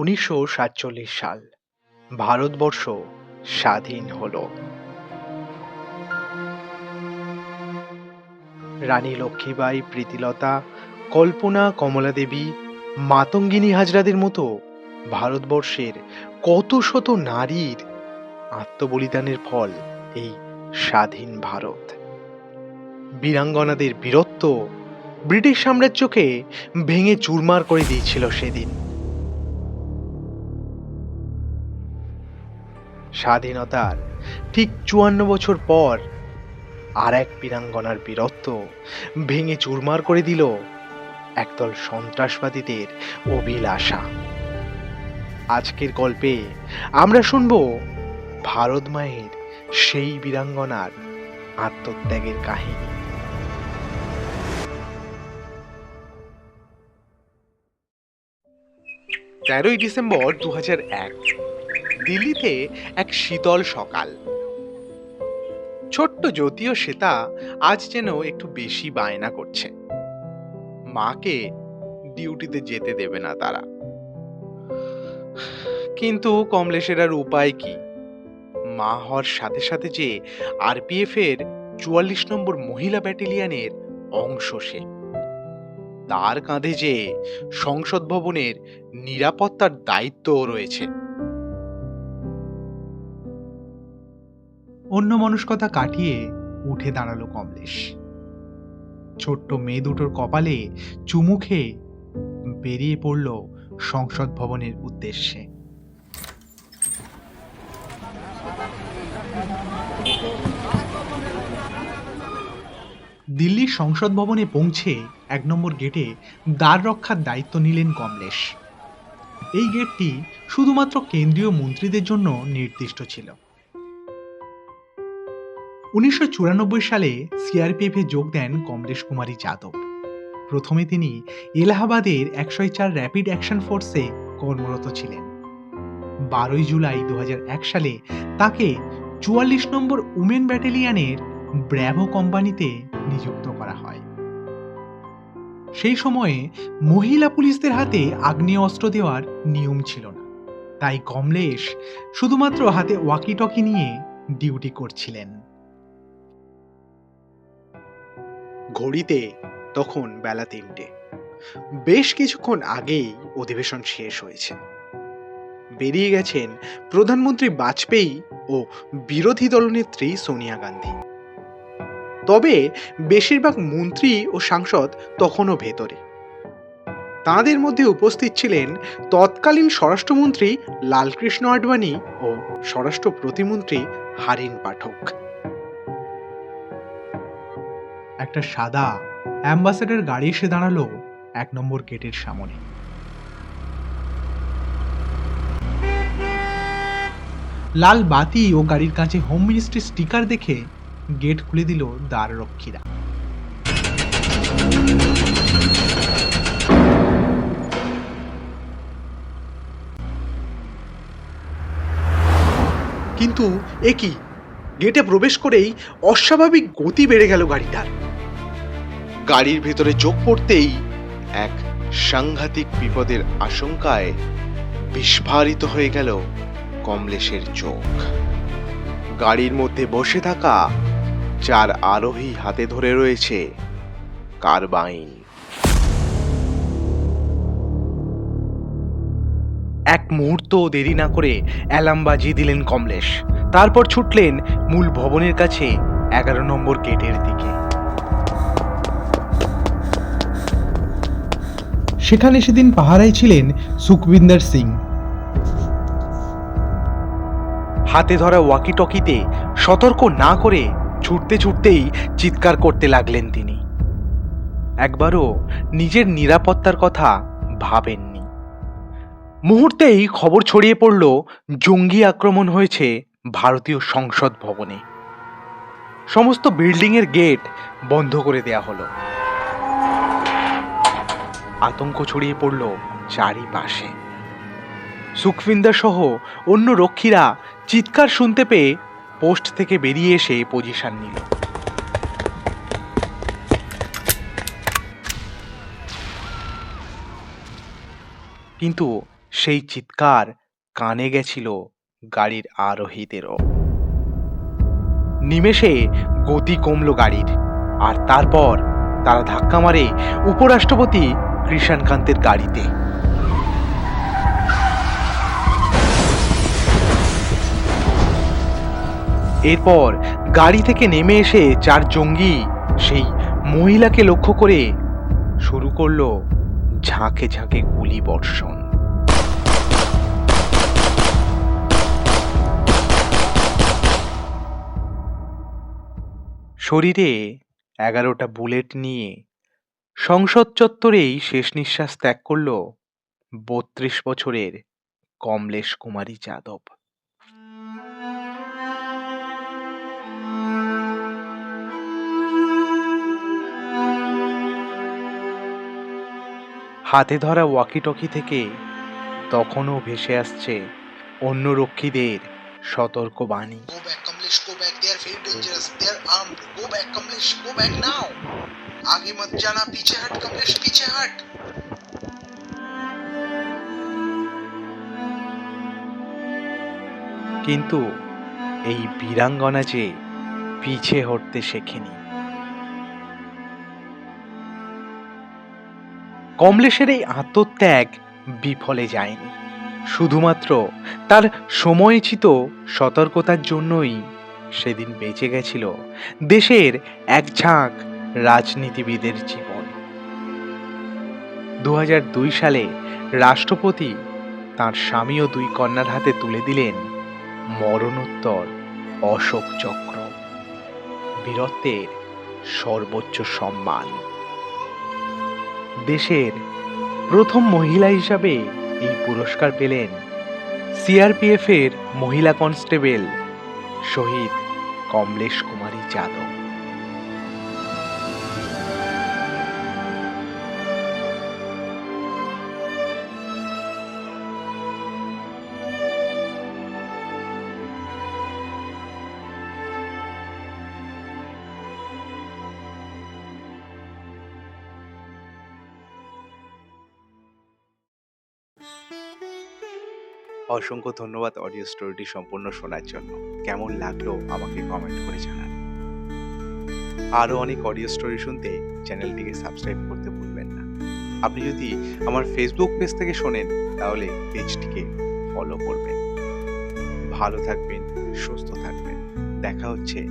উনিশশো সাতচল্লিশ সাল, ভারতবর্ষ স্বাধীন হল। রানী লক্ষ্মীবাই, প্রীতিলতা, কল্পনা কমলা দেবী মাতঙ্গিনী হাজরাদের মতো ভারতবর্ষের কত শত নারীর আত্মবলিদানের ফল এই স্বাধীন ভারত। বীরাঙ্গনাদের বীরত্ব ব্রিটিশ সাম্রাজ্যকে ভেঙে চুরমার করে দিয়েছিল সেদিন। স্বাধীনতার ঠিক চুয়ান্ন বছর পর আর এক বীরাঙ্গনার বীরত্ব ভেঙে চুরমার করে দিল একদল সন্ত্রাসবাদীদের অভিলাষা। আজকের গল্পে আমরা শুনব ভারত মায়ের সেই বীরাঙ্গনার আত্মত্যাগের কাহিনী। তেরোই ডিসেম্বর দু এক। দিল্লিতে এক শীতল সকাল। ছোট্ট জ্যোতি ও শ্বেতা আজ যেন একটু বেশি বায়না করছে। মাকে ডিউটিতে যেতে দেবে না তারা। কিন্তু কমলেশের আর উপায় কি? মা হওয়ার সাথে সাথে যে আরপিএফ এর চুয়াল্লিশ নম্বর মহিলা ব্যাটালিয়নের অংশ সে। তার কাঁধে যে সংসদ ভবনের নিরাপত্তার দায়িত্বও রয়েছে। অন্য মনস্কতা কাটিয়ে উঠে দাঁড়াল কমলেশ। ছোট্ট মেয়ে দুটোর কপালে চুমু খেয়ে বেরিয়ে পড়ল সংসদ ভবনের উদ্দেশ্যে। দিল্লির সংসদ ভবনে পৌঁছে এক নম্বর গেটে দ্বার রক্ষার দায়িত্ব নিলেন কমলেশ। এই গেটটি শুধুমাত্র কেন্দ্রীয় মন্ত্রীদের জন্য নির্দিষ্ট ছিল। উনিশশো চুরানব্বই সালে সিআরপিএফে যোগ দেন কমলেশ কুমারী যাদব। প্রথমে তিনি এলাহাবাদের একশো চার র্যাপিড অ্যাকশন ফোর্সে কর্মরত ছিলেন। বারোই জুলাই দু হাজার এক সালে তাকে চুয়াল্লিশ নম্বর উমেন ব্যাটালিয়নের ব্র্যাভো কোম্পানিতে নিযুক্ত করা হয়। সেই সময়ে মহিলা পুলিশদের হাতে আগ্নেয় অস্ত্র দেওয়ার নিয়ম ছিল না। তাই কমলেশ শুধুমাত্র হাতে ওয়াকি টকি নিয়ে ডিউটি করছিলেন। ঘড়িতে, তখন বেলা তিনটে। বেশ কিছুক্ষণ আগেই অধিবেশন শেষ হয়েছে। বেরিয়ে গেছেন প্রধানমন্ত্রী বাজপেয়ী ও বিরোধী দলনেত্রী সোনিয়া গান্ধী। তবে বেশিরভাগ মন্ত্রী ও সাংসদ তখনও ভেতরে। তাঁদের মধ্যে উপস্থিত ছিলেন তৎকালীন স্বরাষ্ট্রমন্ত্রী লালকৃষ্ণ আডবাণী ও স্বরাষ্ট্র প্রতিমন্ত্রী হারিন পাঠক। একটা সাদা অ্যাম্বাসেডার গাড়ি এসে দাঁড়াল এক নম্বর গেটের সামনে। লাল বাতি ও গাড়ির কাছে হোম মিনিস্ট্রি স্টিকার দেখে গেট খুলে দিল দ্বার রক্ষীরা কিন্তু এ কি? গেটে প্রবেশ করেই অস্বাভাবিক গতি বেড়ে গেল গাড়িটার। গাড়ির ভেতরে চোখ পড়তেই এক সাংঘাতিক বিপদের আশঙ্কায় বিস্ফারিত হয়ে গেল কমলেশের চোখ। গাড়ির মধ্যে বসে থাকা চার আরোহী হাতে ধরে রয়েছে কারবাইন। এক মুহূর্ত দেরি না করে অ্যালার্ম বাজিয়ে দিলেন কমলেশ। তারপর ছুটলেন মূল ভবনের কাছে এগারো নম্বর গেটের দিকে। সেখানে সেদিন পাহারায় ছিলেন সুখবিন্দর সিং। হাতে ধরা ওয়াকি টকিতে সতর্ক না করে ছুটতে ছুটতেই চিৎকার করতে লাগলেন তিনি। একবারও নিজের নিরাপত্তার কথা ভাবেননি। মুহূর্তেই খবর ছড়িয়ে পড়ল, জঙ্গি আক্রমণ হয়েছে ভারতীয় সংসদ ভবনে। সমস্ত বিল্ডিংয়ের গেট বন্ধ করে দেয়া হলো। আতঙ্ক ছড়িয়ে পড়ল চারিপাশে। সুখবিন্দা সহ অন্য রক্ষীরা চিৎকার শুনতে পেয়ে পোস্ট থেকে বেরিয়ে এসে পজিশন নিল। কিন্তু সেই চিৎকার কানে গেছিল গাড়ির আরোহীদেরও। নিমেষে গতি কমল গাড়ির, আর তারপর তারা ধাক্কা মারে উপরাষ্ট্রপতি কৃষাণকান্তের গাড়িতে। এরপর গাড়ি থেকে নেমে এসে চার জঙ্গি সেই মহিলাকে লক্ষ্য করে শুরু করল ঝাঁকে ঝাঁকে গুলি বর্ষণ। শরীরে এগারোটা বুলেট নিয়ে সংসদ চত্বরেই শেষ নিঃশ্বাস ত্যাগ করল বত্রিশ বছরের কমলেশ কুমারী যাদব হাতে ধরা ওয়াকিটকি থেকে তখনও ভেসে আসছে অন্য রক্ষীদের সতর্ক বাণী Go back, Kamlesh, go back. They are very dangerous. They are armed. Go back, Kamlesh, go back now. आगे मत जाना पीछे हट कमलेश पीछे हट কিন্তু এই বীরাঙ্গনা যে পিছে হটতে শেখেনি কমলেশের এই আত্মত্যাগ বিফলে যায়নি শুধুমাত্র তার সময়োচিত সতর্কতার জন্যই সেদিন বেঁচে গেছিল দেশের এক ঝাঁক রাজনীতিবিদের জীবন। দু হাজার দুই সালে রাষ্ট্রপতি তার স্বামী ও দুই কন্যার হাতে তুলে দিলেন মরণোত্তর অশোক চক্র। বীরত্বের সর্বোচ্চ সম্মান। দেশের প্রথম মহিলা হিসাবে এই পুরস্কার পেলেন সিআরপিএফ এর মহিলা কনস্টেবল শহীদ কমলেশ কুমারী যাদব। অসংখ্য ধন্যবাদ অডিও স্টোরিটি সম্পূর্ণ শোনার জন্য। কেমন লাগল আমাকে কমেন্ট করে জানান। আরও অনেক অডিও স্টোরি শুনতে চ্যানেলটিকে সাবস্ক্রাইব করতে ভুলবেন না। আপনি যদি আমার ফেসবুক পেজ থেকে শোনেন, তাহলে পেজটিকে ফলো করবেন। ভালো থাকবেন, সুস্থ থাকবেন। দেখা হচ্ছে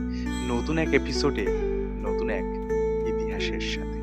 নতুন এক এপিসোডে নতুন এক ইতিহাসের সাথে।